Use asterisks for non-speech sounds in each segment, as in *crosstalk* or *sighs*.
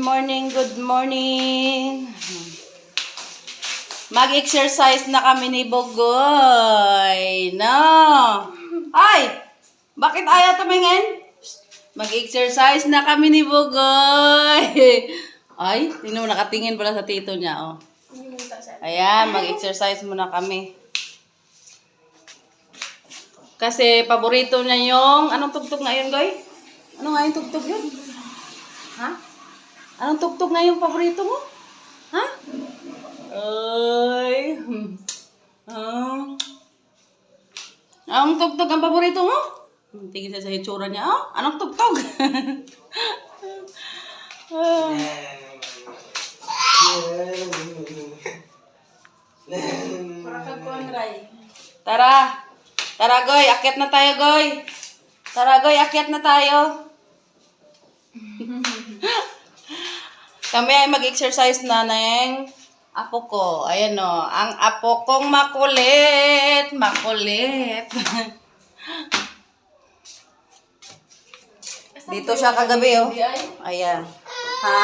morning, good morning. Mag-exercise na kami ni Bogoy. No. Ay! Bakit ayaw tumingin? Mag-exercise na kami ni Bogoy. *laughs* Ay, tingnan mo, nakatingin pala sa tito niya, oh. Ayan, mag-exercise muna kami. Kasi paborito niya yung... Anong tugtog ngayon, Goy? Ano nga yung tugtog yun? Ha? Anong tugtog nga yung paborito mo? Ha? Ay. Ah. Anong tugtog ang paborito mo? Tingin sa hitsura niya. Oh, anong tugtog? Ah. *laughs* Tara. Tara, Goy. Akyat na tayo, Goy. Tara, Goy. Akyat na tayo. *laughs* Kami ay mag-exercise na ng apo ko. Ayan o. Ang apo kong makulit. Makulit. *laughs* Dito siya kagabi, oh. Ayan. Ha?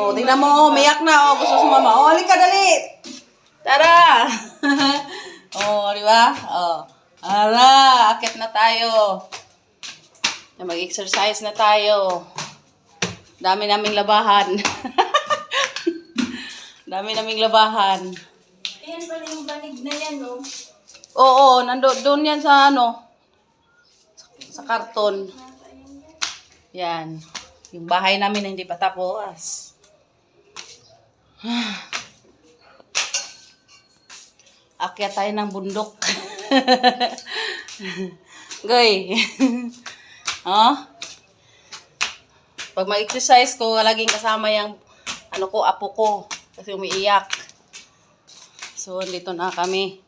Oh, tingnan mo, umiyak na, oh. Gusto sumama. Oh, halika, dali. Tara. *laughs* oh, di ba? Oh. Ara, akit na tayo. Mag-exercise na tayo. Dami naming labahan. *laughs* Dami naming labahan. Ayan pala yung banig na yan, no? Oo, nando doon yan sa ano, sa karton. Yan. Yung bahay namin na hindi pa tapos. *sighs* Akyat tayo ng bundok. *laughs* Goy. *laughs* oh? Pag mag-exercise ko, laging kasama yung ano ko, apo ko. Kasi umiiyak. So, dito na kami.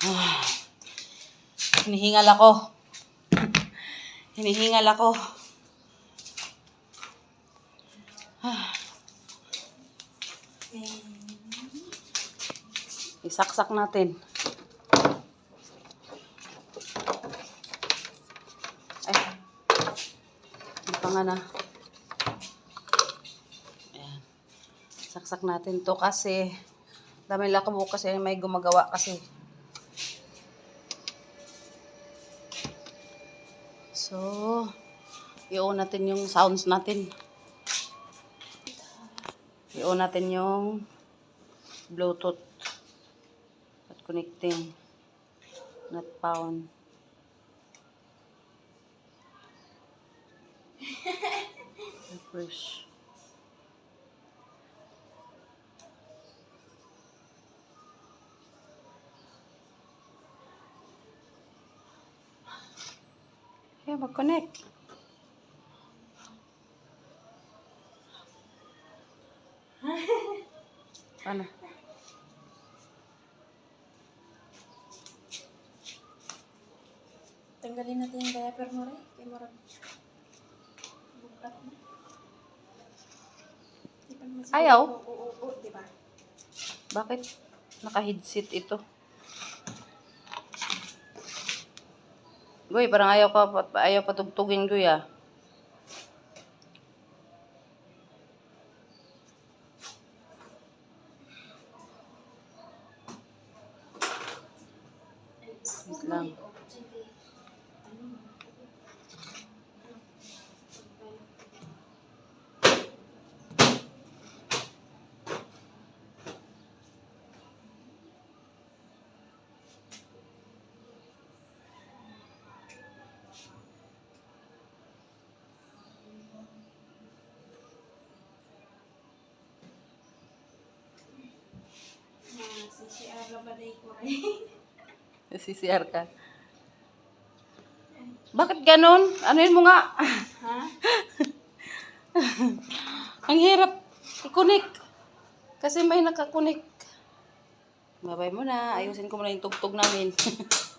*sighs* Hinihingal ako. *sighs* Hinihingal ako. *sighs* Isaksak natin. Ay. Pa nga na? Saksak natin to kasi dami lakabo kasi may gumagawa kasi. So, i-on natin yung sounds natin. I-on natin yung Bluetooth at connecting not found. *laughs* Refresh. Yeah, mag-connect. Paano? *laughs* Tanggalin natin yung diaper mo rin. Kaya marag... Bukat na. Ayaw? Oo, oo, oo, di ba? Bakit naka-headset ito? Goy, parang ayaw ka ayaw patugtugin, Goy, ah. Lang. Labaday ko rin. CCR ka. Bakit ganun? Ano yun mo nga? ha? *laughs* Ang hirap i-connect. Kasi may nakakunik. Babay mo na. Ayusin ko muna yung tugtog namin. *laughs*